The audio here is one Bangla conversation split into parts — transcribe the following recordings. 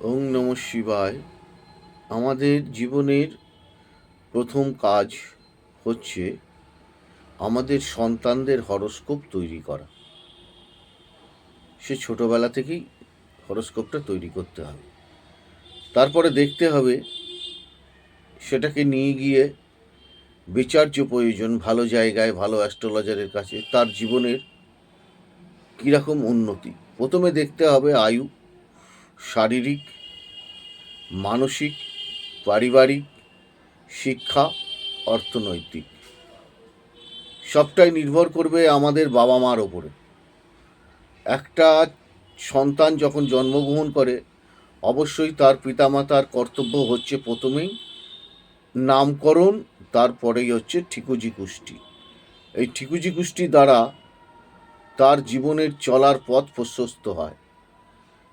ওং নম শিবায়। আমাদের জীবনের প্রথম কাজ হচ্ছে আমাদের সন্তানদের হরস্কোপ তৈরি করা। সে ছোটবেলা থেকেই হরস্কোপটা তৈরি করতে হবে। তারপরে দেখতে হবে সেটাকে নিয়ে গিয়ে বিচার্য প্রয়োজন, ভালো জায়গায়, ভালো অ্যাস্ট্রোলজারের কাছে, তার জীবনের কীরকম উন্নতি। প্রথমে দেখতে হবে আয়ু। শারীরিক, মানসিক, পারিবারিক, শিক্ষা, অর্থনৈতিক। সবটাই নির্ভর করবে আমাদের বাবা মার ওপরে। একটা সন্তান যখন জন্মগ্রহণ করে, অবশ্যই তার পিতামাতার কর্তব্য হচ্ছে প্রথমেই নামকরণ, তারপরেই হচ্ছে ঠিকুজি কুষ্টি। এই ঠিকুজি কুষ্টি দ্বারা তার জীবনের চলার পথ প্রশস্ত হয়।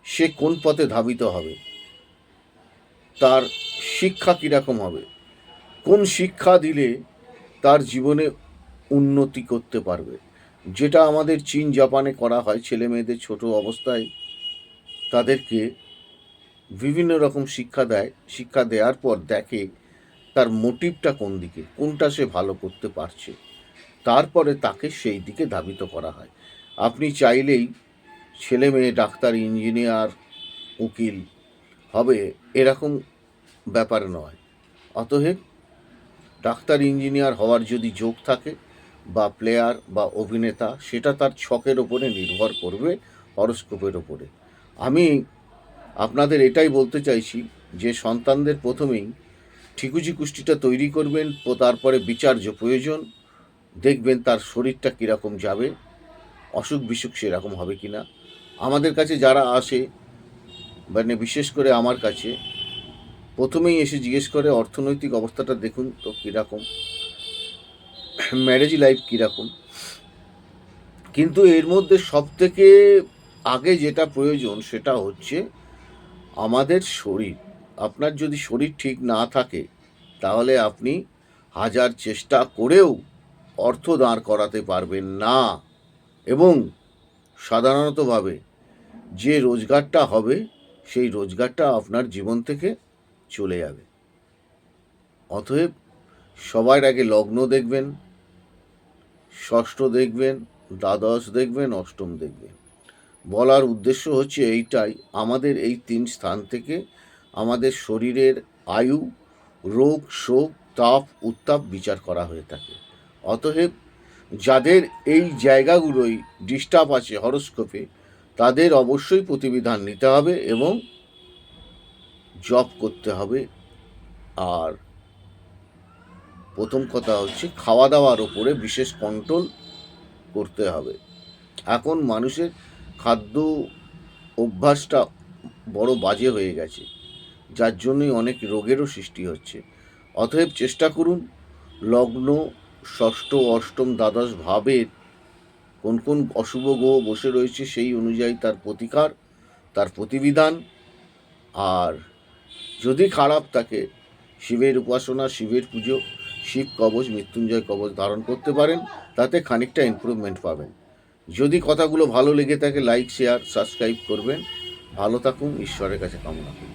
সে কোন পথে ধাবিত হবে? তার শিক্ষা কীরকম হবে? কোন শিক্ষা দিলে তার জীবনে উন্নতি করতে পারবে? যেটা আমাদের চীন জাপানে করা হয়, ছেলে মেয়েদের ছোট অবস্থায় তাদেরকে বিভিন্ন রকম শিক্ষা দেয়, শিক্ষা দেওয়ার পর দেখে তার মোটিভটা কোন দিকে, কোনটা সে ভালো করতে পারছে। তারপরে তাকে সেই দিকে ধাবিত করা হয়। আপনি চাইলেই ছেলে মেয়ে, ডাক্তার, ইঞ্জিনিয়ার, উকিল, হবে এরকম ব্যাপার নয়। অতএব ডাক্তার, ইঞ্জিনিয়ার হওয়ার যদি যোগ থাকে, বা প্লেয়ার, বা অভিনেতা, সেটা তার ছকের ওপরে নির্ভর করবে হরস্কোপের ওপরে। আমি আপনাদের এটাই বলতে চাইছি যে সন্তানদের প্রথমেই ঠিকুজি কুষ্টিটা তৈরি করবেন ও তারপরে বিচার্য প্রয়োজন, দেখবেন তার শরীরটা কীরকম যাবে অসুখ বিসুখ সেরকম হবে কি না আমাদের কাছে যারা আসে মানে বিশেষ করে আমার কাছে, প্রথমেই এসে জিজ্ঞেস করে, অর্থনৈতিক অবস্থাটা দেখুন তো কীরকম ম্যারেজ লাইফ কীরকম। কিন্তু এর মধ্যে সবথেকে আগে যেটা প্রয়োজন সেটা হচ্ছে আমাদের শরীর। আপনার যদি শরীর ঠিক না থাকে, তাহলে আপনি হাজার চেষ্টা করেও অর্থ দাঁড় করাতে পারবেন না। এবং সাধারণতভাবে যে রোজগারটা হবে, সেই রোজগারটা আপনার জীবন থেকে চলে যাবে। অতএব সবার আগে লগ্ন দেখবেন, ষষ্ঠ দেখবেন, দ্বাদশ দেখবেন, অষ্টম দেখবেন। বলার উদ্দেশ্য হচ্ছে এইটাই, আমাদের এই তিন স্থান থেকে আমাদের শরীরের আয়ু, রোগ, শোক, তাপ, উত্তাপ বিচার করা হয়ে থাকে। অতএব যাদের এই জায়গাগুলোই ডিস্টার্ব আছে হরস্কোপে তাদের অবশ্যই প্রতিবিধান নিতে হবে এবং জব করতে হবে। আর প্রথম কথা হচ্ছে খাওয়া দাওয়ার ওপরে বিশেষ কন্ট্রোল করতে হবে। এখন মানুষের খাদ্য অভ্যাসটা বড় বাজে হয়ে গেছে, যার জন্যই অনেক রোগেরও সৃষ্টি হচ্ছে। অতএব চেষ্টা করুন লগ্ন ষষ্ঠ, অষ্টম দ্বাদশ ভাবের কোন কোন অশুভ গ্রহ বসে রয়েছে সেই অনুযায়ী তার প্রতিকার, তার প্রতিবিধান। আর যদি খারাপ থাকে, শিবের উপাসনা, শিবের পুজো, শিব কবচ, মৃত্যুঞ্জয় কবচ ধারণ করতে পারেন, তাতে খানিকটা ইমপ্রুভমেন্ট পাবেন। যদি কথাগুলো ভালো লেগে থাকে লাইক শেয়ার সাবস্ক্রাইব করবেন। ভালো থাকুন, ঈশ্বরের কাছে কামনা করি।